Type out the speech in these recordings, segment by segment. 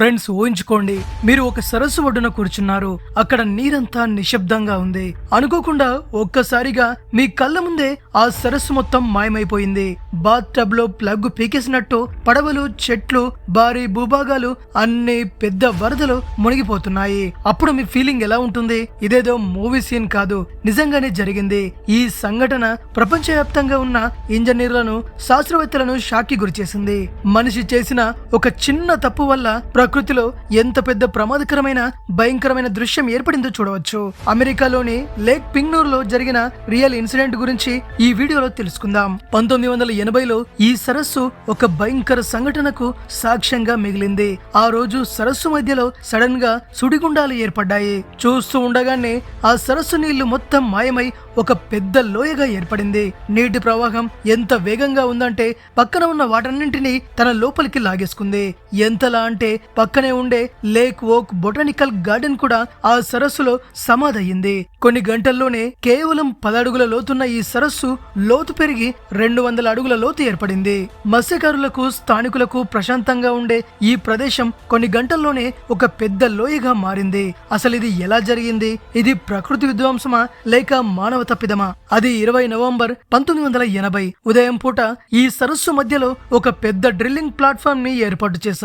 Friends ఊహించుకోండి మీరు ఒక సరస్సు ఒడ్డున కూర్చున్నారు అక్కడ నీరంతా నిశ్శబ్దంగా ఉంది. అనుకోకుండా ఒక్కసారిగా మీ కళ్ళ ముందే ఆ సరస్సు మొత్తం మాయమైపోయింది. బాత్ టబ్లో ప్లగ్ పీకేసినట్టు పడవలు చెట్లు భారీ భూభాగాలు అన్ని పెద్ద వరదలు మునిగిపోతున్నాయి. అప్పుడు మీ ఫీలింగ్ ఎలా ఉంటుంది? ఇదేదో మూవీ సీన్ కాదు నిజంగానే జరిగింది. ఈ సంఘటన ప్రపంచవ్యాప్తంగా ఉన్న ఇంజనీర్లను శాస్త్రవేత్తలను షాక్కి గురిచేసింది. మనిషి చేసిన ఒక చిన్న తప్పు వల్ల ప్రకృతిలో ఎంత పెద్ద ప్రమాదకరమైన భయంకరమైన దృశ్యం ఏర్పడిందో చూడవచ్చు. అమెరికాలోని లేక్ పింగ్నూర్లో జరిగిన రియల్ ఇన్సిడెంట్ గురించి ఈ వీడియోలో తెలుసుకుందాం. పంతొమ్మిది వందల ఎనభైలో ఈ సరస్సు ఒక భయంకర సంఘటనకు సాక్ష్యంగా మిగిలింది. ఆ రోజు సరస్సు మధ్యలో సడన్గా సుడిగుండాలు ఏర్పడ్డాయి. చూస్తూ ఉండగానే ఆ సరస్సు నీళ్ళు మొత్తం మాయమై ఒక పెద్ద లోయగా ఏర్పడింది. నీటి ప్రవాహం ఎంత వేగంగా ఉందంటే పక్కన ఉన్న వాటన్నింటినీ తన లోపలికి లాగేసుకుంది. ఎంతలా అంటే పక్కనే ఉండే లేక్ ఓక్ బొటానికల్ గార్డెన్ కూడా ఆ సరస్సులో సమాధయింది కొన్ని గంటల్లోనే కేవలం పదడుగుల లోతున్న ఈ సరస్సు లోతు పెరిగి రెండు వందల అడుగుల లోతు ఏర్పడింది. మత్స్యకారులకు స్థానికులకు ప్రశాంతంగా ఉండే ఈ ప్రదేశం కొన్ని గంటల్లోనే ఒక పెద్ద లోయగా మారింది. అసలు ఇది ఎలా జరిగింది? ఇది ప్రకృతి విధ్వంసమా లేక మానవ తప్పిదమా? అది ఇరవై నవంబర్ పంతొమ్మిది వందల ఎనభై. ఉదయం పూట ఈ సరస్సు మధ్యలో ఒక పెద్ద డ్రిల్లింగ్ ప్లాట్ఫామ్ని ఏర్పాటు చేశారు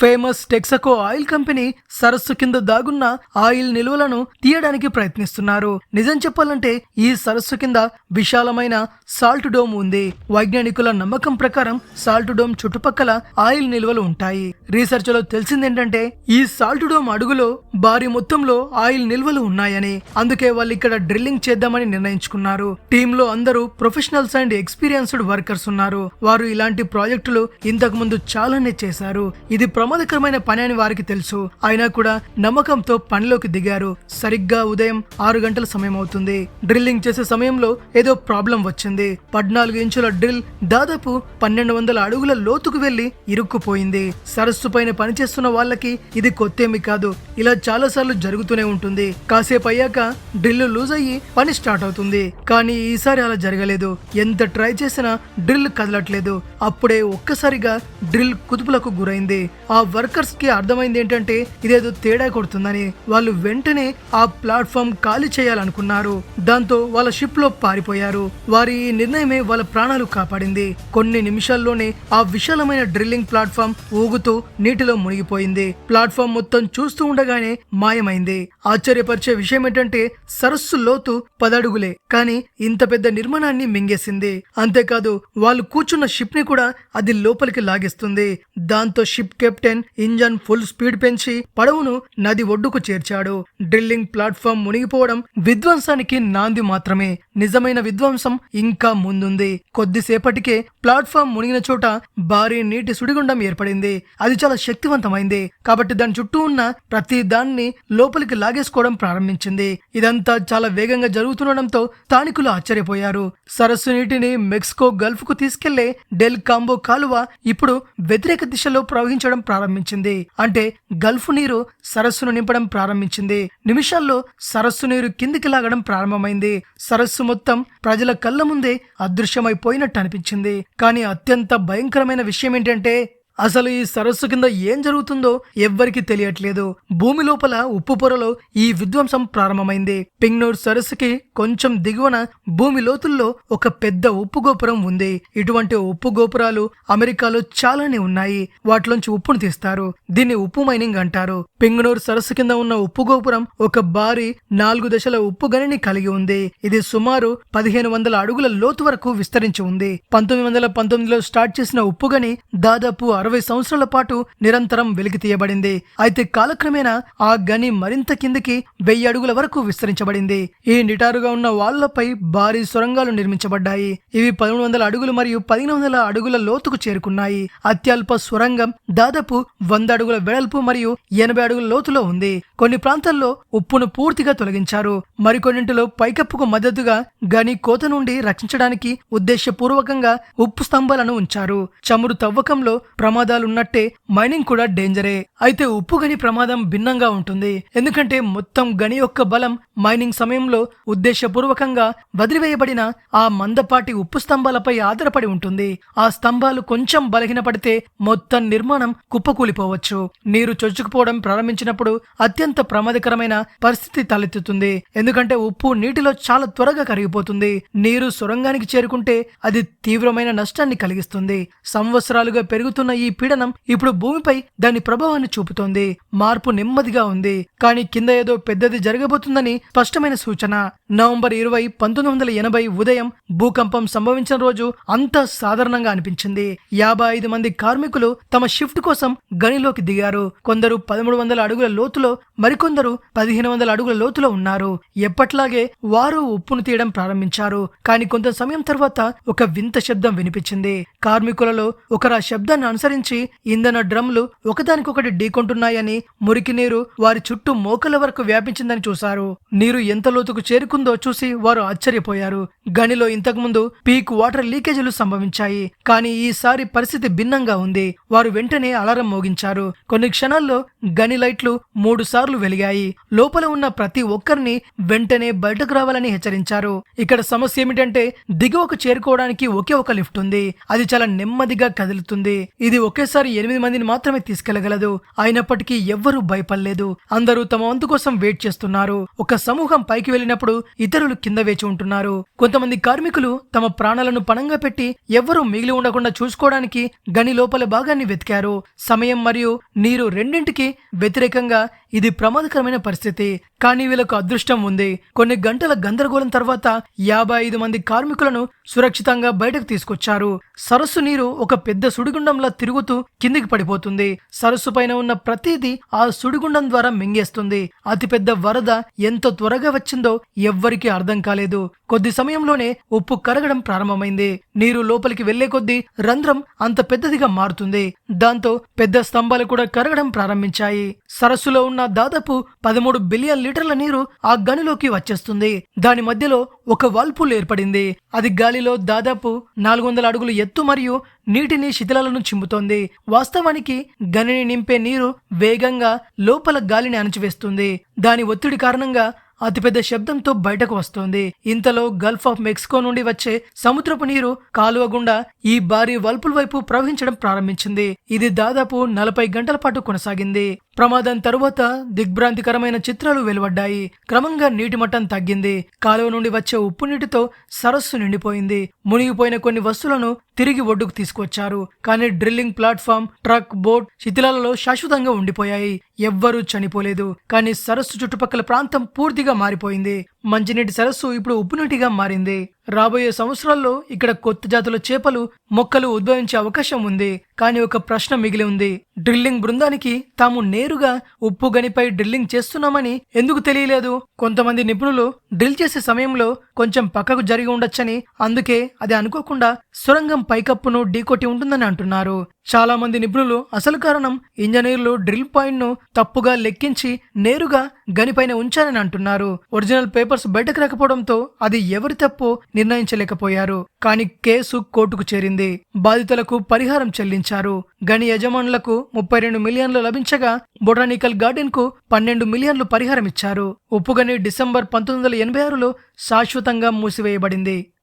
ఫేమస్ టెక్సకో ఆయిల్ కంపెనీ సరస్సు కింద దాగున్న ఆయిల్ నిల్వలను తీయడానికి ప్రయత్నిస్తున్నారు. నిజం చెప్పాలంటే ఈ సరస్సు కింద విశాలమైన సాల్ట్ డోమ్ ఉంది. వైజ్ఞానికుల నమ్మకం ప్రకారం సాల్ట్ డోమ్ చుట్టుపక్కల ఆయిల్ నిల్వలు ఉంటాయి. రీసెర్చ్లో తెలిసిందేంటంటే ఈ సాల్ట్ డోమ్ అడుగులో భారీ మొత్తంలో ఆయిల్ నిల్వలు ఉన్నాయని. అందుకే వాళ్ళు ఇక్కడ డ్రిల్లింగ్ చేద్దామని నిర్ణయించుకున్నారు. టీమ్లో అందరూ ప్రొఫెషనల్స్ అండ్ ఎక్స్పీరియన్స్డ్ వర్కర్స్ ఉన్నారు. వారు ఇలాంటి ప్రాజెక్టులు ఇంతకు ముందు చాలానే చేశారు. ఇది ప్రమాదకరమైన పని అని వారికి తెలుసు. అయినా కూడా నమ్మకంతో పనిలోకి దిగారు. సరిగ్గా ఉదయం ఆరు గంటల సమయం అవుతుంది. డ్రిల్లింగ్ చేసే సమయంలో ఏదో ప్రాబ్లం వచ్చింది. పద్నాలుగు ఇంచుల డ్రిల్ దాదాపు పన్నెండు వందల అడుగుల లోతుకు వెళ్ళి ఇరుక్కుపోయింది. సరస్సు పైన పనిచేస్తున్న వాళ్ళకి ఇది కొత్తేమి కాదు. ఇలా చాలా సార్లు జరుగుతూనే ఉంటుంది. కాసేపు అయ్యాక డ్రిల్ లూజ్ అయ్యి పని స్టార్ట్ అవుతుంది. కానీ ఈసారి అలా జరగలేదు. ఎంత ట్రై చేసినా డ్రిల్ కదలట్లేదు. అప్పుడే ఒక్కసారిగా డ్రిల్ కుదుపులకు గురైంది. ఆ వర్కర్స్కి అర్థమైంది ఏంటంటే ఇదేదో తేడా కొడుతుందని వాళ్ళు వెంటనే ఆ ప్లాట్ఫామ్ ఖాళీ చేయాలనుకున్నారు. దాంతో వాళ్ళ షిప్లో పారిపోయారు. వారి ఈ నిర్ణయమే వాళ్ళ ప్రాణాలు కాపాడింది. కొన్ని నిమిషాల్లోనే ఆ విశాలమైన డ్రిల్లింగ్ ప్లాట్ఫామ్ ఊగుతూ నీటిలో మునిగిపోయింది. ప్లాట్ఫామ్ మొత్తం చూస్తూ ఉండగానే మాయమైంది. ఆశ్చర్యపరిచే విషయం ఏంటంటే సరస్సు లోతు పదడుగులే కానీ ఇంత పెద్ద నిర్మాణాన్ని మింగేసింది. అంతేకాదు వాళ్ళు కూర్చున్న షిప్ని కూడా అది లోపలికి లాగేస్తుంది. దాంతో ship captain engine full speed పెంచి పడవను నది ఒడ్డుకు చేర్చాడు. డ్రిల్లింగ్ ప్లాట్ఫామ్ మునిగిపోవడం విధ్వంసానికి నాంది మాత్రమే. నిజమైన విధ్వంసం ఇంకా ముందుంది. కొద్దిసేపటికే ప్లాట్ఫామ్ మునిగిన చోట భారీ నీటి సుడిగుండం ఏర్పడింది. అది చాలా శక్తివంతమైంది. కాబట్టి దాని చుట్టూ ఉన్న ప్రతి దాన్ని లోపలికి లాగేసుకోవడం ప్రారంభించింది. ఇదంతా చాలా వేగంగా జరుగుతుండడంతో స్థానికులు ఆశ్చర్యపోయారు. సరస్సు నీటిని మెక్సికో గల్ఫ్కు తీసుకెళ్ళే డెల్ కాంబో కాలువ ఇప్పుడు వ్యతిరేక దిశలో ప్రవహించడం ప్రారంభించింది. అంటే గల్ఫ్ నీరు సరస్సును నింపడం ప్రారంభించింది. నిమిషాల్లో సరస్సు నీరు కిందికి లాగడం ప్రారంభమైంది. సరస్సు మొత్తం ప్రజల కళ్ళ ముందే అదృశ్యమైపోయినట్టు అనిపించింది. కానీ అత్యంత భయంకరమైన విషయం ఏంటంటే అసలు ఈ సరస్సు కింద ఏం జరుగుతుందో ఎవ్వరికి తెలియట్లేదు. భూమి లోపల ఉప్పు పొరలో ఈ విధ్వంసం ప్రారంభమైంది. పింగ్నూర్ సరస్సుకి కొంచెం దిగువన భూమి లోతుల్లో ఒక పెద్ద ఉప్పు గోపురం ఉంది. ఇటువంటి ఉప్పు గోపురాలు అమెరికాలో చాలానే ఉన్నాయి. వాటిలోంచి ఉప్పును తీస్తారు. దీన్ని ఉప్పు మైనింగ్ అంటారు. పింగనూర్ సరస్సు కింద ఉన్న ఉప్పు గోపురం ఒక భారీ నాలుగు దశల ఉప్పు గనిని కలిగి ఉంది. ఇది సుమారు పదిహేను వందల అడుగుల లోతు వరకు విస్తరించి ఉంది. పంతొమ్మిది వందల పంతొమ్మిదిలో స్టార్ట్ చేసిన ఉప్పు గని దాదాపు అరవై సంవత్సరాల పాటు నిరంతరం వెలికి తీయబడింది. అయితే కాలక్రమేణా ఆ గని మరింత కిందికి వెయ్యి అడుగుల వరకు విస్తరించబడింది. ఈ నిటారుగా ఉన్న వాళ్ళపై భారీ సొరంగాలు నిర్మించబడ్డాయి. ఇవి పదమూడు వందల అడుగులు మరియు పదిహేను వందల అడుగుల లోతుకు చేరుకున్నాయి. అత్యల్ప సొరంగం దాదాపు వంద అడుగుల వెడల్పు మరియు ఎనభై అడుగుల లోతులో ఉంది. కొన్ని ప్రాంతాల్లో ఉప్పును పూర్తిగా తొలగించారు. మరికొన్నింటిలో పైకప్పుకు మద్దతుగా గని కోత నుండి రక్షించడానికి ఉద్దేశపూర్వకంగా ఉప్పు స్తంభాలను ఉంచారు. చమురు తవ్వకంలో ప్రమాదాలున్నట్టే మైనింగ్ కూడా డేంజరే. అయితే ఉప్పు గని ప్రమాదం భిన్నంగా ఉంటుంది. ఎందుకంటే మొత్తం గని యొక్క బలం మైనింగ్ సమయంలో ఉద్దేశపూర్వకంగా వదిలివేయబడిన ఆ మందపాటి ఉప్పు స్తంభాలపై ఆధారపడి ఉంటుంది. ఆ స్తంభాలు కొంచెం బలహీనపడితే మొత్తం నిర్మాణం కుప్పకూలిపోవచ్చు. నీరు చొచ్చుకుపోవడం ప్రారంభించినప్పుడు అత్యంత ప్రమాదకరమైన పరిస్థితి తలెత్తుతుంది. ఎందుకంటే ఉప్పు నీటిలో చాలా త్వరగా కరిగిపోతుంది. నీరు సొరంగానికి చేరుకుంటే అది తీవ్రమైన నష్టాన్ని కలిగిస్తుంది. సంవత్సరాలుగా పెరుగుతున్న ఈ పీడనం ఇప్పుడు భూమిపై దాని ప్రభావాన్ని చూపుతోంది. మార్పు నెమ్మదిగా ఉంది. కానీ కింద ఏదో పెద్దది జరగబోతుందని స్పష్టమైన సూచన. నవంబర్ ఇరవై పంతొమ్మిది వందల ఎనభై ఉదయం భూకంపం సంభవించిన రోజు అంత సాధారణంగా అనిపించింది. యాభై ఐదు మంది కార్మికులు తమ షిఫ్ట్ కోసం గనిలోకి దిగారు. కొందరు పదమూడు వందల అడుగుల లోతులో మరికొందరు పదిహేను వందల అడుగుల లోతులో ఉన్నారు. ఎప్పట్లాగే వారు ఉప్పును తీయడం ప్రారంభించారు. కానీ కొంత సమయం తర్వాత ఒక వింత శబ్దం వినిపించింది. కార్మికులలో ఒకరు ఆ శబ్దాన్ని అనుసరించి ఇంధన డ్రమ్లు ఒకదానికొకటి ఢీకొంటున్నాయని మురికి నీరు వారి చుట్టూ మోకల వరకు వ్యాపించిందని చూశారు. నీరు ఎంత లోతుకు చేరుకుందో చూసి వారు ఆశ్చర్యపోయారు. గనిలో ఇంతకుముందు పీక్ వాటర్ లీకేజీలు సంభవించాయి కానీ ఈసారి పరిస్థితి భిన్నంగా ఉంది. వారు వెంటనే అలారం మోగించారు. కొన్ని క్షణాల్లో గని లైట్లు మూడు సార్లు వెలిగాయి. లోపల ఉన్న ప్రతి ఒక్కరిని వెంటనే బయటకు రావాలని హెచ్చరించారు. ఇక్కడ సమస్య ఏమిటంటే దిగువకు చేరుకోవడానికి ఒకే ఒక లిఫ్ట్ ఉంది. అది చాలా నెమ్మదిగా కదులుతుంది. ఇది ఒకేసారి ఎనిమిది మందిని మాత్రమే తీసుకెళ్ళగలదు. అయినప్పటికీ ఎవ్వరూ భయపడలేదు. అందరూ తమ వంతు కోసం వెయిట్ చేస్తున్నారు. ఒక సమూహం పైకి వెళ్ళినప్పుడు ఇతరులు కింద వేచి ఉంటున్నారు. కొంతమంది కార్మికులు తమ ప్రాణాలను పణంగా పెట్టి ఎవ్వరూ మిగిలి ఉండకుండా చూసుకోవడానికి గని లోపల భాగాన్ని వెతికారు. సమయం మరియు నీరు రెండింటికి వ్యతిరేకంగా ఇది ప్రమాదకరమైన పరిస్థితి. కానీ వీళ్ళకు అదృష్టం ఉంది. కొన్ని గంటల గందరగోళం తర్వాత యాభై ఐదు మంది కార్మికులను సురక్షితంగా బయటకు తీసుకొచ్చారు. సరస్సు నీరు ఒక పెద్ద సుడిగుండంలా తిరుగుతూ కిందికి పడిపోతుంది. సరస్సు పైన ఉన్న ప్రతిదీ ఆ సుడిగుండం ద్వారా మింగేస్తుంది. అతిపెద్ద వరద ఎంత త్వరగా వచ్చిందో ఎవ్వరికీ అర్థం కాలేదు. కొద్ది సమయంలోనే ఉప్పు కరగడం ప్రారంభమైంది. నీరు లోపలికి వెళ్ళే కొద్దీ రంధ్రం అంత పెద్దదిగా మారుతుంది. దాంతో పెద్ద స్తంభాలు కూడా కరగడం ప్రారంభించాయి. సరస్సులో ఉన్న దాదాపు పదమూడు బిలియన్ లీటర్ల నీరు ఆ గనిలోకి వచ్చేస్తుంది. దాని మధ్యలో ఒక వాల్పూల్ ఏర్పడింది. అది గాలిలో దాదాపు నాలుగు వందల అడుగులు ఎత్తు మరియు నీటిని శిథిలాలను చింపుతోంది వాస్తవానికి గనిని నింపే నీరు వేగంగా లోపల గాలిని అణచివేస్తుంది. దాని ఒత్తిడి కారణంగా అతిపెద్ద శబ్దంతో బయటకు వస్తోంది. ఇంతలో గల్ఫ్ ఆఫ్ మెక్సికో నుండి వచ్చే సముద్రపు నీరు కాలువ గుండా ఈ భారీ వల్పుల వైపు ప్రవహించడం ప్రారంభించింది. ఇది దాదాపు నలభై గంటల పాటు కొనసాగింది. ప్రమాదం తరువాత దిగ్భ్రాంతికరమైన చిత్రాలు వెలువడ్డాయి. క్రమంగా నీటి మట్టం తగ్గింది. కాలువ నుండి వచ్చే ఉప్పు నీటితో సరస్సు నిండిపోయింది. మునిగిపోయిన కొన్ని వస్తువులను తిరిగి ఒడ్డుకు తీసుకొచ్చారు కానీ డ్రిల్లింగ్ ప్లాట్ఫామ్ ట్రక్ బోట్ శిథిలాలలో శాశ్వతంగా ఉండిపోయాయి. ఎవ్వరూ చనిపోలేదు. కానీ సరస్సు చుట్టుపక్కల ప్రాంతం పూర్తిగా మారిపోయింది. మంచినీటి సరస్సు ఇప్పుడు ఉప్పునీటిగా మారింది. రాబోయే సంవత్సరాల్లో ఇక్కడ కొత్త జాతుల చేపలు మొక్కలు ఉద్భవించే అవకాశం ఉంది. కానీ ఒక ప్రశ్న మిగిలి ఉంది. డ్రిల్లింగ్ బృందానికి తాము నేరుగా ఉప్పు గనిపై డ్రిల్లింగ్ చేస్తున్నామని ఎందుకు తెలియలేదు? కొంతమంది నిపుణులు డ్రిల్ చేసే సమయంలో కొంచెం పక్కకు జరిగి ఉండొచ్చని అందుకే అది అనుకోకుండా సొరంగం పైకప్పును ఢీకొట్టి ఉంటుందని అంటున్నారు. చాలా మంది నిపుణులు అసలు కారణం ఇంజనీర్లు డ్రిల్ పాయింట్ను తప్పుగా లెక్కించి నేరుగా గనిపైన ఉంచారని అంటున్నారు. ఒరిజినల్ పేపర్స్ బయటకు రాకపోవడంతో అది ఎవరి తప్పు నిర్ణయించలేకపోయారు. కానీ కేసు కోర్టుకు చేరింది. బాధితులకు పరిహారం చెల్లించారు. గని యజమానులకు ముప్పై రెండు మిలియన్లు లభించగా బొటానికల్ గార్డెన్కు పన్నెండు మిలియన్లు పరిహారం ఇచ్చారు ఉప్పుగని డిసెంబర్ పంతొమ్మిది వందల ఎనభై ఆరులో శాశ్వతంగా మూసివేయబడింది.